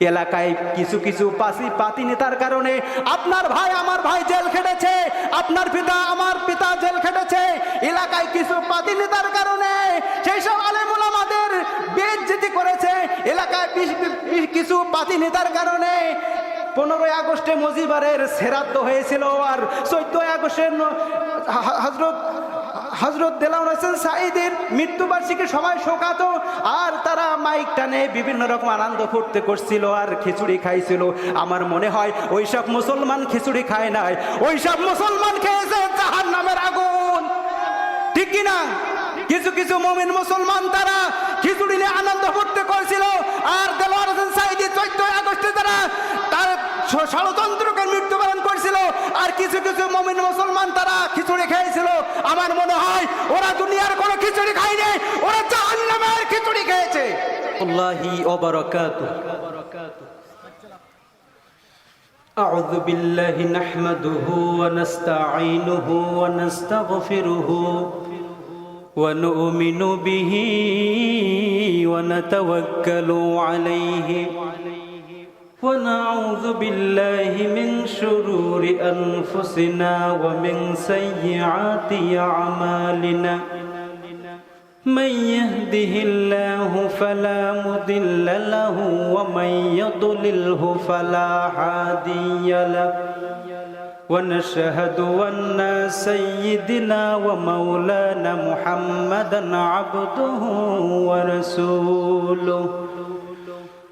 এলাকায় কিছু কিছু পাসি পাতি নেতার কারণে আপনার ভাই আমার ভাই জেল খেটেছে, আপনার পিতা আমার পিতা জেল খেটেছে। এলাকায় কিছু পাতি নেতার কারণে সেই সব আলেমুল আমাদের বেজ্জিতি করেছে। এলাকায় কিছু পাতি নেতার কারণে পনেরোই আগস্টে মজিবারের সেরাদ্দ হয়েছিল আর চোদ্দই আগস্টের হজরত হজরত দেলাম হোসেন সাইদের মৃত্যুবার্ষিকী সবাই শোকাত, আর তারা মাইক টানে বিভিন্ন রকম আনন্দ ফুটতে করছিল আর খিচুড়ি খাইছিল। আমার মনে হয় ওইসব মুসলমান খিচুড়ি খায় নাই। ওইসব মুসলমান খেয়েছে জাহান নামের আগুন। ঠিক কিনা কিছু কিছু মমিন মুসলমান তারা খিচুড়ি নিয়ে আনন্দ ফুটতে করছিল, আর দেলোয়ার হোসেন সাইদি চোদ্দই আগস্টে তারা তার ষড়যন্ত্রকে আর কিছু কিছু মমিন মুসলমান তারা খিচুড়ি খেয়েছিল আমার মনে হয় ওরা দুনিয়ার কোনো খিচুড়ি খায়নি ওরা জাহান্নামের খিচুড়ি খেয়েছে আল্লাহি ওবারাকাতুহু أعوذ بالله نحمده ونستعينه ونستغفره ونؤمن به ونتوكل عليه ونعوذ بالله من شرور أنفسنا ومن سيئات أعمالنا. من يهده الله فلا مضل له ومن يضلله فلا هادي له. ونشهد أن سيدنا ومولانا محمدا عبده ورسوله.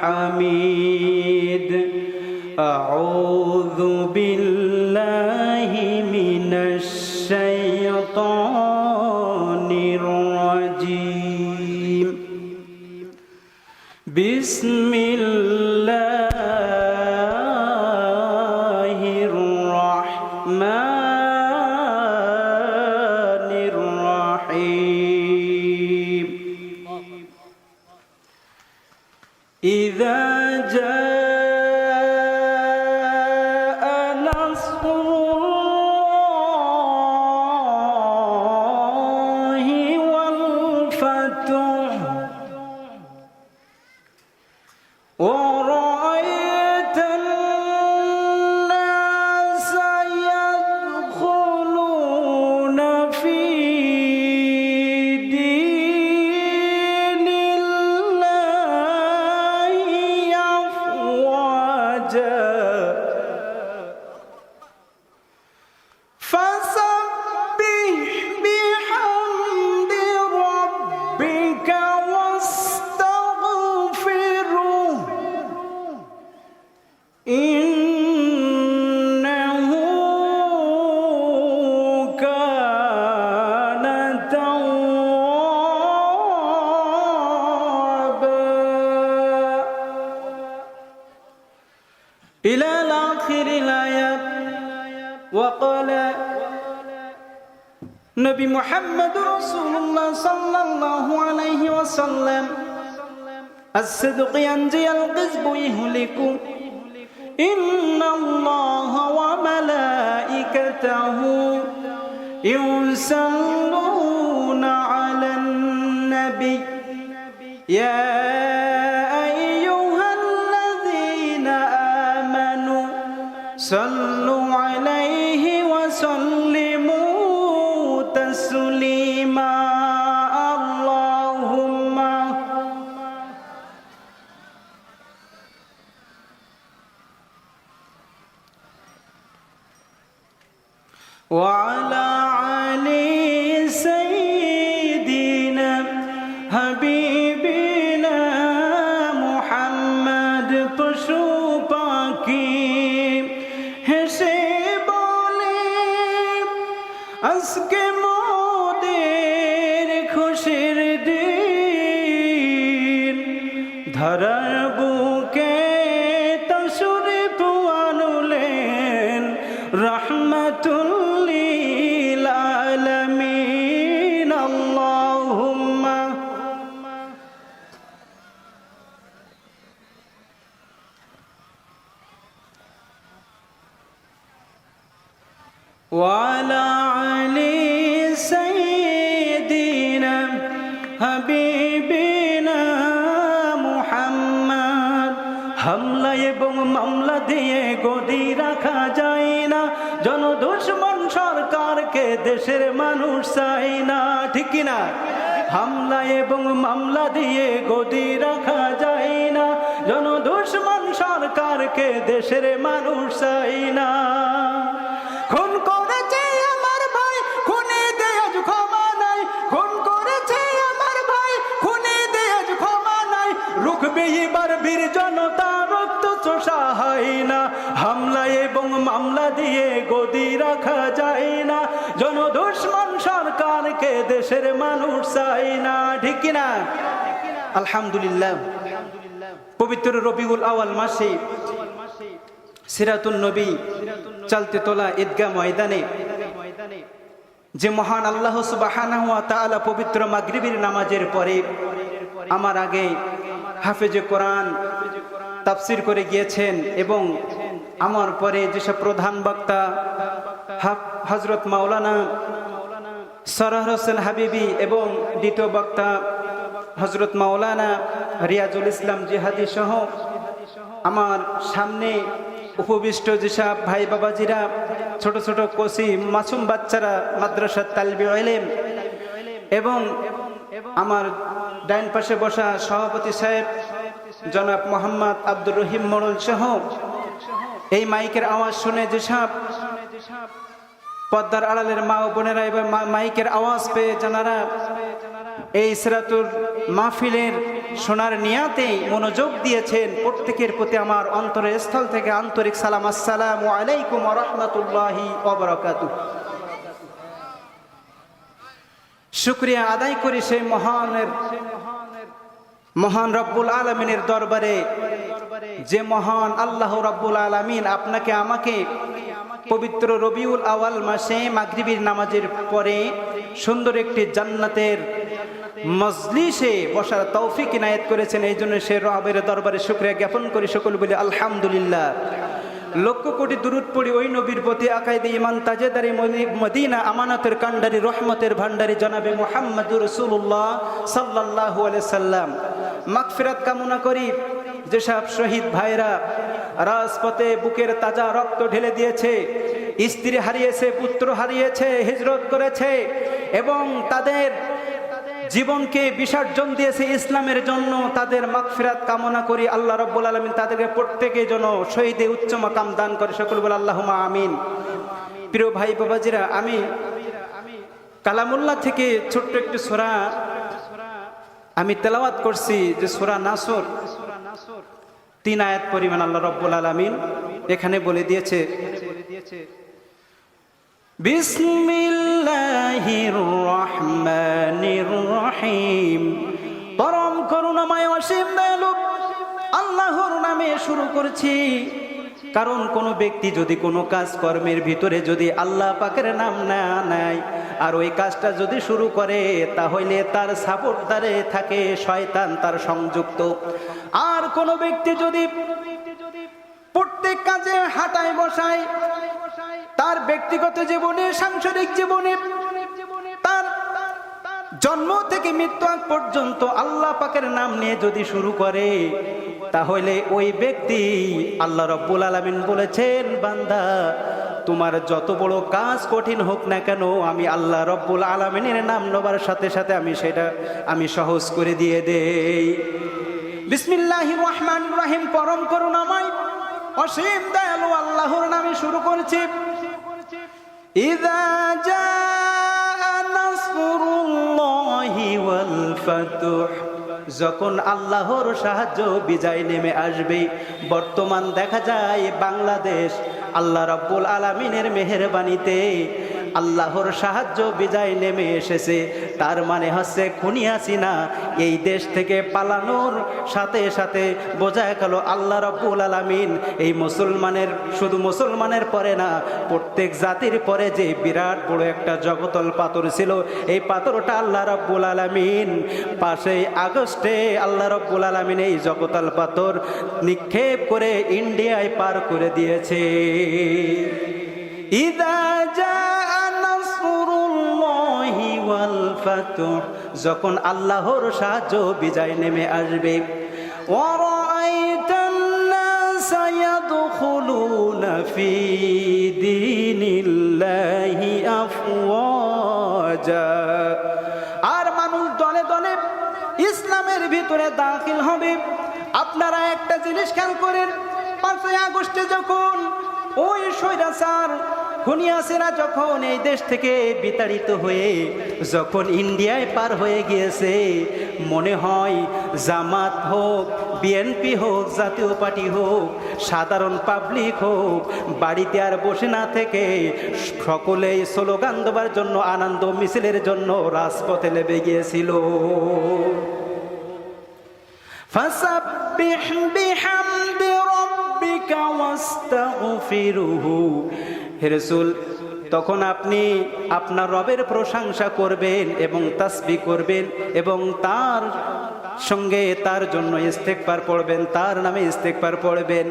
الحميد أعوذ بالله من الشيطان الرجيم. بسم Donc نبي محمد رسول الله صلى الله عليه وسلم. الصدق ينجي القزب يهلك. إن الله وملائكته يصلون على النبي. يا وعلى علي سيدنا হাবিবিনা মুহাম্মদ হামলা এবং মামলা দিয়ে গদি রাখা যায় না জন দুশ্মন সরকারকে দেশের মানুষ চাই না ঠিক কি না হামলা এবং মামলা দিয়ে গদি রাখা যায় না জন দুশ্মন সরকারকে দেশের মানুষ চাই না গদি রাখা যায় না। জন দুশ্মন সরকারকে দেশের মানুষ চাই না। ঠিক না আলহামদুলিল্লাহ। পবিত্র রবিউল আওয়াল মাসে সিরাতুল নবী চলতে তোলা ঈদগাহ ময়দানে যে মহান আল্লাহ তাআলা পবিত্র মাগরিবের নামাজের পরে আমার আগে হাফেজে কোরআন তাফসির করে গিয়েছেন এবং আমার পরে যেসব প্রধান বক্তা হজরত মাওলানা সরাহ হোসেন হাবিবি এবং দ্বিতীয় বক্তা হজরত মাওলানা রিয়াজুল ইসলাম জিহাদি সহ আমার সামনে উপবিষ্ট যেসব ভাই বাবাজিরা, ছোট ছোট কচি মাসুম বাচ্চারা, মাদ্রাসার তালবি এলেম এবং আমার ডাইন পাশে বসা সভাপতি সাহেব জনাব মোহাম্মদ আব্দুর রহিম মোড়ল সহ এই মাইকের আওয়াজ শুনে যেসব পদ্মার আড়ালের মা ও বোনেরা এবং মা- মাইকের আওয়াজ পেয়ে জানারা, এই সিরাতুর মাহফিলের সোনার নিয়াতে মনোযোগ দিয়েছেন প্রত্যেকের প্রতি আমার অন্তরের স্থল থেকে আন্তরিক সালাম, আসসালামু আলাইকুম রহমতুল্লাহি অবরাকাতু শুক্রিয়া আদায় করি সেই মহানের, মহান রব্বুল আলমিনের দরবারে, যে মহান আল্লাহ রব্বুল আলমিন আপনাকে, আমাকে পবিত্র রবিউল আওয়াল মাসে মাগরিবির নামাজের পরে সুন্দর একটি জান্নাতের মজলিসে বসার তৌফিক ইনায়েত করেছেন। এই জন্য সে রবের দরবারে শুক্রিয়া জ্ঞাপন করি সকল বলে আলহামদুলিল্লাহ। লক্ষ কোটি দূরত পড়ি ওই নবীর প্রতি আকাইদে ইমান তাজেদারি, মদি- মদিনা, আমানতের কান্ডারি রহমতের ভান্ডারি জনাবে মোহাম্মদুর রসুল্লাহ সাল্লাহ সাল্লাম। মাগফিরাত কামনা করি যেসব শহীদ ভাইরা রাজপথে বুকের তাজা রক্ত ঢেলে দিয়েছে। স্ত্রী হারিয়েছে পুত্র হারিয়েছে, হিজরত করেছে এবং তাদের জীবনকে বিসর্জন দিয়েছে ইসলামের জন্য। তাদের মাগফিরাত কামনা করি, আল্লাহ রব্বুল আলমিন তাদেরকে প্রত্যেকের জন্য শহীদে উচ্চ মাকাম দান করে। সকল বলে আল্লাহ আমিন। প্রিয় ভাই বাবাজিরা, আমি কালামুল্লাহ থেকে ছোট্ট একটি সোরা আমি তেলাওয়াত করছি, যে সোরা নাসর। তিন আয়াত পরিমাণ আল্লাহ রব্বুল আলমিন এখানে বলে দিয়েছে। বিসমিল্লাহির রহমানির রহিম। পরম করুণাময় অসীম দয়ালু আল্লাহর নামে শুরু করছি। কারণ কোন ব্যক্তি যদি কোনো কাজ কর্মের ভিতরে যদি আল্লাহ পাকের নাম না নেয়, আর ওই কাজটা যদি শুরু করে, তাহলে তার সাপোর্টদারে থাকে শয়তান তার সংযুক্ত। আর কোন ব্যক্তি যদি প্রত্যেক কাজে হাঁটায় বসায়, তার ব্যক্তিগত জীবনে, সাংসারিক জীবনে জন্ম থেকে মৃত্যু আগ পর্যন্ত আল্লাহ পাকের নাম নিয়ে যদি শুরু করে, তাহলে ওই ব্যক্তি আল্লাহ রব্বুল আলমিন বলেছেন, বান্দা, তোমার যত বড় কাজ কঠিন হোক না কেন, আমি আল্লাহ রব্বুল আলমিনের নাম নেবার সাথে সাথে আমি সেটা আমি সহজ করে দিয়ে দেই। বিসমিল্লাহি রহমান রাহিম, পরম করুণাময়, অসীম দয়ালু আল্লাহর নামে শুরু করছি। ইদা যা ফাতুহ যখন আল্লাহর সাহায্য বিজয় নেমে আসবে, বর্তমান দেখা যায় বাংলাদেশ আল্লাহ রব্বুল আলমিনের মেহরবানিতে আল্লাহর সাহায্য বিজয় নেমে এসেছে। তার মানে হচ্ছে খুনি খুনিয়াসিনা এই দেশ থেকে পালানোর সাথে সাথে বোঝা গেল আল্লাহ রব্বুল আলামিন এই মুসলমানের শুধু মুসলমানের পরে না, প্রত্যেক জাতির পরে যে বিরাট বড় একটা জগতল পাথর ছিল, এই পাথরটা আল্লাহ রব্বুল আলামিন পাশেই আগস্টে আল্লাহ রব্বুল আলামিন এই জগতল পাথর নিক্ষেপ করে ইন্ডিয়ায় পার করে দিয়েছে। ইদা নাসরুল্লাহি ওয়াল ফাতহ যখন আল্লাহর সাহায্য বিজয় নেমে আসবে। আর মানুষ দলে দলে ইসলামের ভিতরে দাখিল হবে। আপনারা একটা জিনিস খেয়াল করেন, পাঁচই আগস্টে যখন ওই স্বৈরাচার খুনিয়াসেরা যখন এই দেশ থেকে বিতাড়িত হয়ে যখন ইন্ডিয়ায় পার হয়ে গিয়েছে মনে হয় জামাত হোক বিএনপি হোক জাতীয় পার্টি হোক সাধারণ পাবলিক হোক বাড়িতে আর বসে না থেকে সকলেই স্লোগান দেবার জন্য আনন্দ মিছিলের জন্য রাজপথে নেমে গিয়েছিল فسبح بحمد ربك واستغفره হে রসুল, তখন আপনি আপনার রবের প্রশংসা করবেন এবং তাসবি করবেন এবং তার সঙ্গে তার জন্য ইস্তেকবার পড়বেন, তার নামে ইস্তেকবার পড়বেন।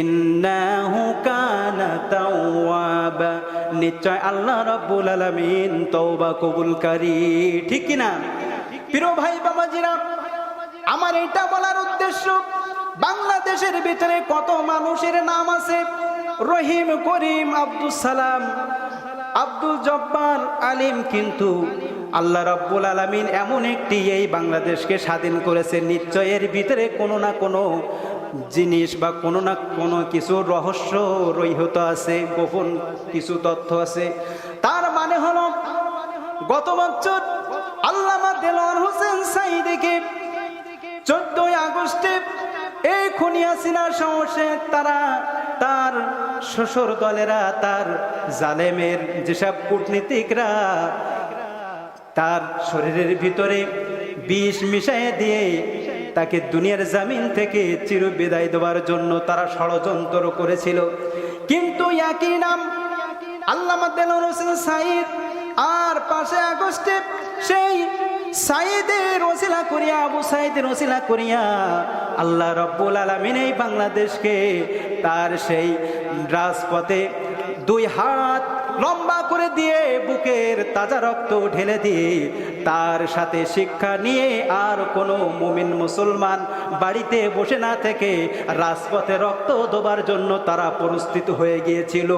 ইন্নাহু কানা তাওয়াবা, নিশ্চয় আল্লাহ রাব্বুল আলামিন তওবা কবুলকারী ঠিক কি না? প্রিয় ভাই বাবাজিরা আমার এটা বলার উদ্দেশ্য, বাংলাদেশের ভিতরে কত মানুষের নাম আছে? রহিম করিম আব্দুল সালাম, আব্দুল জব্বার আলিম কিন্তু আল্লাহ রব্বুল আলমিন এমন একটি এই বাংলাদেশকে স্বাধীন করেছে নিশ্চয় এর ভিতরে কোনো না কোনো জিনিস বা কোনো না কোনো কিছু রহস্য রহিত আছে, গোপন কিছু তথ্য আছে। তার মানে হলো, গত বছর আল্লামা দেলোয়ার হোসেন সাইদিকে চোদ্দই আগস্টে এই খুনিয়াসিনার সমস্যে তারা তার শ্বশুর দলেরা তার জালেমের যেসব কূটনীতিকরা, তার শরীরের ভিতরে বিষ মিশাইয়ে দিয়ে তাকে দুনিয়ার জামিন থেকে চির বিদায় দেওয়ার জন্য তারা ষড়যন্ত্র করেছিল। কিন্তু একই নাম দেলোয়ার হোসেন সাইদ আর পাশে আগস্টে সেই সাইদের ওসিলা করিয়া, আবু সাইদের ওসিলা করিয়া আল্লাহ রব্বুল আলমিন এই বাংলাদেশকে তার সেই রাজপথে দুই হাত লম্বা করে দিয়ে বুকের তাজা রক্ত ঢেলে দিয়ে তার সাথে শিক্ষা নিয়ে আর কোনো মুমিন মুসলমান বাড়িতে বসে না থেকে রাজপথে রক্ত দেবার জন্য তারা পরিস্থিত হয়ে গিয়েছিল।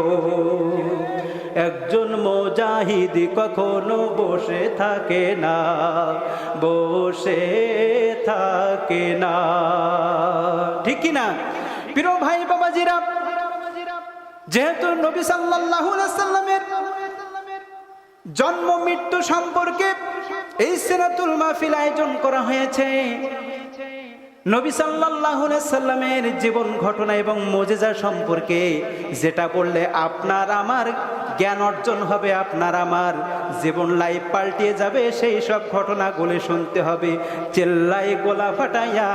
একজন মোজাহিদ কখনো বসে থাকে না, বসে থাকে না। ঠিক না প্রিয় ভাই বাবাজিরা যেহেতু নবী সাল্লামের জন্ম, মৃত্যু সম্পর্কে এই সিরাতুল মাহফিল আয়োজন করা হয়েছে। নবী সাল্লামের জীবন ঘটনা এবং মজেজা সম্পর্কে যেটা বললে আপনার আমার জ্ঞান অর্জন হবে আপনার আমার। জীবন লাইফ পাল্টিয়ে যাবে, সেই সব ঘটনাগুলি শুনতে হবে। চেল্লাই গোলা ফাটাইয়া,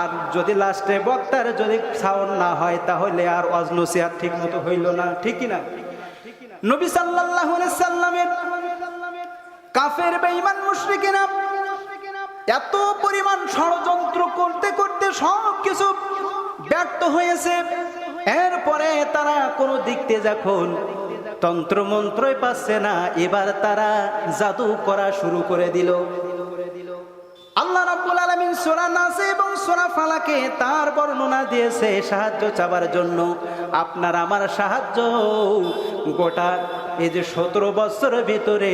আর যদি লাস্টে বক্তার যদি সাউন্ড না হয়, তাহলে আর অজনসিয়ার ঠিক মতো হইল না। ঠিকই না নবী আলাইহি সাল্লামের কাফের, বেঈমান, মুশরিকেরা এত পরিমাণ ষড়যন্ত্র করতে করতে সব কিছু ব্যর্থ হয়েছে। এরপরে তারা কোনো দিকতে যখন তন্ত্র মন্ত্রই পাচ্ছে না। এবার তারা জাদু করা শুরু করে দিল। আল্লাহ রাব্বুল আলামিন সূরা নাসে এবং সূরা ফালাকে তার বর্ণনা দিয়েছে সাহায্য চাবার জন্য। আপনার আমার সাহায্য গোটা এই যে সতেরো বছরের ভিতরে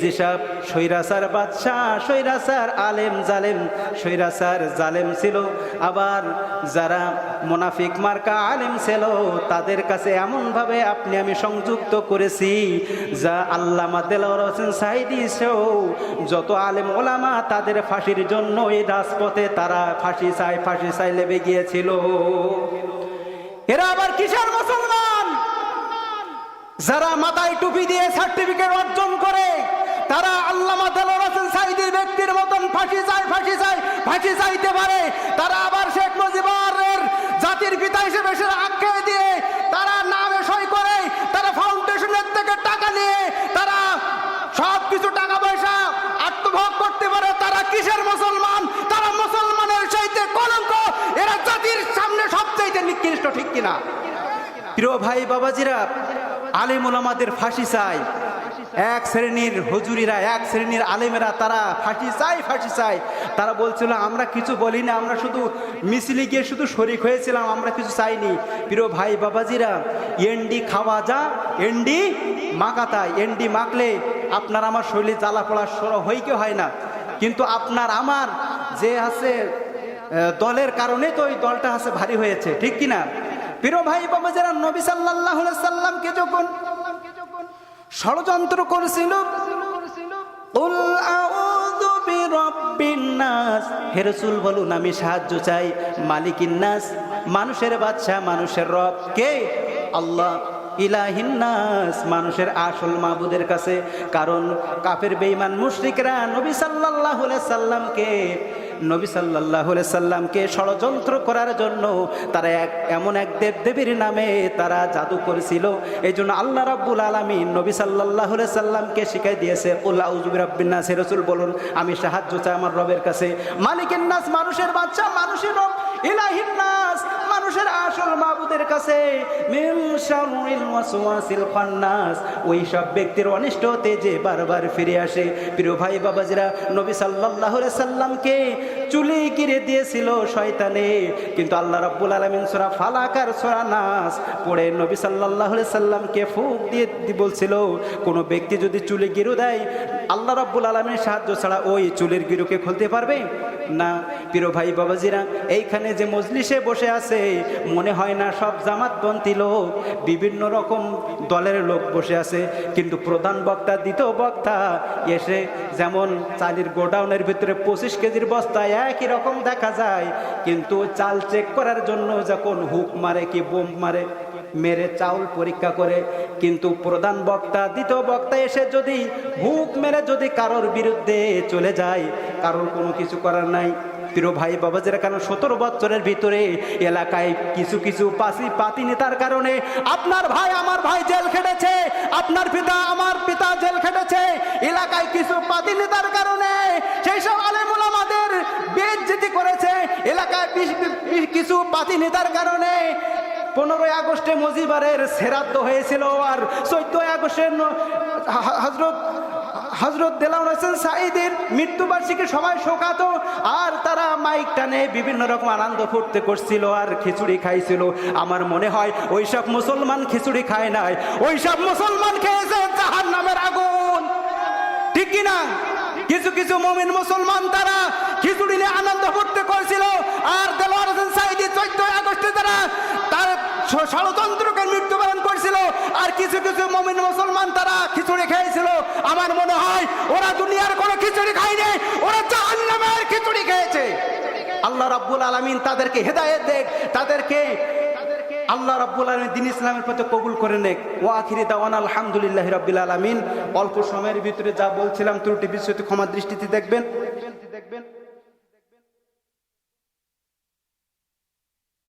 যেসব সৈরাসার বাদশাহ সৈরাসার আলেম জালেম সৈরাসার জালেম ছিল, আবার যারা মোনাফিক মার্কা আলেম ছিল, তাদের কাছে এমনভাবে আপনি আমি সংযুক্ত করেছি, যা আল্লামা দেলাওয়ার হোসেন সাইদি সেও যত আলেম ওলামা তাদের ফাঁসির জন্য এই রাজপথে তারা ফাঁসি চাই ফাঁসি চাই লেবে গিয়েছিল এরা আবার কিসের মুসলমান? যারা মাথায় টুপি দিয়ে সার্টিফিকেট অর্জন করে, তারা আল্লামা সাইদির ব্যক্তির মতন ফাঁসি চায় ফাঁসি চায়, ফাঁসি চাইতে পারে। তারা আবার শেখ মুজিবুরের জাতির পিতা হিসেবে সে আখ্যায় দিয়ে, তারা নামে সই করে, তারা ফাউন্ডেশনের থেকে টাকা নিয়ে, তারা সব কিছু টাকা পয়সা আত্মভোগ করতে পারে। তারা কিসের মুসলমান? তারা মুসলমানের চাইতে কলঙ্ক। এরা জাতির সামনে সবচাইতে নিকৃষ্ট, ঠিক কিনা? প্রিয় ভাই, বাবাজিরা আলেম ওলামাদের ফাঁসি চাই। এক শ্রেণির হুজুরিরা, এক শ্রেণির আলেমেরা, তারা ফাঁসি চাই ফাঁসি চাই। তারা বলছিল, আমরা কিছু বলি না আমরা শুধু মিছিলে গিয়ে শুধু শরিক হয়েছিলাম, আমরা কিছু চাইনি। প্রিয় ভাই, বাবাজিরা, এন্ডি খাওয়া যা, এন্ডি মাকাতা এন্ডি মাখলে আপনার আমার শরীরে জ্বালা পড়া সর হইকে হয় না। কিন্তু আপনার আমার যে আছে দলের কারণে তো ওই দলটা আছে ভারী হয়েছে, ঠিক কিনা? প্রিয় ভাই বাবা যারা নবী সাল্লাহ সাল্লামকে যখন ষড়যন্ত্র করেছিল "কুল আউযু বিরাব্বিন নাস", হে রাসূল বলুন আমি সাহায্য চাই মালিকিন নাস মানুষের বাদশা মানুষের রব কে? আল্লাহ। ইলাহিন্নাস মানুষের আসল মাবুদের কাছে। কারণ কাফের বেঈমান মুশরিকরা নবী আলাইহি সাল্লামকে নবী সাল্লাহ সাল্লামকে ষড়যন্ত্র করার জন্য তারা এক, এমন এক দেব দেবীর নামে তারা জাদু করেছিল। এই জন্য আল্লাহ রাব্বুল আলমী নবী সাল্লাহ সাল্লামকে শিখাই দিয়েছে উল্লাহ রব্বিন্নাস রসুল বলুন, আমি সাহায্য চাই আমার রবের কাছে। মালিকের নাস মানুষের বাচ্চা মানুষের রব। ইলাহিন নাস, মানুষের আসল মাবুদের কাছে। মিন শাররিল ওয়াসওয়াসিল খান্নাস, ওই সব ব্যক্তির অনিষ্ট হতে যে বারবার ফিরে আসে। প্রিয় ভাই বাবাজিরা, নবী সাল্লাল্লাহু সাল্লামকে চুলি গিরে দিয়েছিল শয়তানে। কিন্তু আল্লাহ রাব্বুল আলামিন সূরা ফালাক আর নাস পড়ে নবী সাল্লাল্লাহু সাল্লামকে ফুক দিয়ে বলছিল, কোন ব্যক্তি যদি চুলে গিরু দেয় আল্লাহ রাব্বুল আলামিনের সাহায্য ছাড়া ওই চুলের গিরুকে খুলতে পারবে? না। প্রিয় ভাই, বাবাজিরা, এইখানে যে মজলিসে বসে আছে, মনে হয় না সব জামাতপন্থী লোক, বিভিন্ন রকম দলের লোক বসে আছে, কিন্তু প্রধান বক্তা, দ্বিতীয় বক্তা এসে যেমন চালের গোডাউনের ভিতরে পঁচিশ কেজির বস্তায় একই রকম দেখা যায়, কিন্তু চাল চেক করার জন্য যখন হুক মারে কি বোম মারে মেরে চাউল পরীক্ষা করে, কিন্তু প্রধান বক্তা, দ্বিতীয় বক্তা এসে যদি হুক মেরে যদি কারোর বিরুদ্ধে চলে যায়, কারোর কোনো কিছু করার নাই। প্রিয় ভাই, বাবাজেরা কারণ সতেরো বছরের ভিতরে এলাকায় কিছু কিছু পাশি পাতি নেতার কারণে আপনার ভাই আমার ভাই জেল খেটেছে, আপনার পিতা আমার পিতা জেল খেটেছে, এলাকায় কিছু পাতি নেতার কারণে সেই সব আলেমুল আমাদের বেজ্জিতি করেছে, এলাকায় কিছু পাতি নেতার কারণে পনেরোই আগস্টে মজিবারের সেরাদ্দ হয়েছিল আর চোদ্দই আগস্টে হজরত হজরত দেলাউল হোসেন সাইদের মৃত্যুবার্ষিকী সবাই শোকাত আর তারা মাইক টানে বিভিন্ন রকম আনন্দ ফুর্তি করছিল আর খিচুড়ি খাইছিল। আমার মনে হয় ওইসব মুসলমান খিচুড়ি খায় নাই। ওইসব মুসলমান খেয়েছে জাহান নামের আগুন। ঠিক কিনা কিছু কিছু মমিন মুসলমান তারা খিচুড়ি নিয়ে আনন্দ ফুর্তি করছিল। আর দেলোয়ার হোসেন সাইদি চোদ্দই আগস্টে তারা তার ষড়যন্ত্রকে মৃত্যুবরণ করছিল, আর কিছু কিছু মমিন মুসলমান তারা খিচুড়ি খেয়েছিল। আমার মনে হয় ওরা দুনিয়ার কোনো খিচুড়ি খায়নি, ওরা জাহান্নামের খিচুড়ি খেয়েছে। আল্লাহ রাব্বুল আলামিন তাদেরকে হেদায়েত দেখ, তাদেরকে আল্লাহ রাব্বুল আলামিন দিন ইসলামের পথে কবুল করে নেক। ও আখিরি দাওয়ান আলহামদুলিল্লাহ রাব্বিল আলামিন। অল্প সময়ের ভিতরে যা বলছিলাম ত্রুটি বিশ্বতে ক্ষমা দৃষ্টিতে দেখবেন দেখবেন।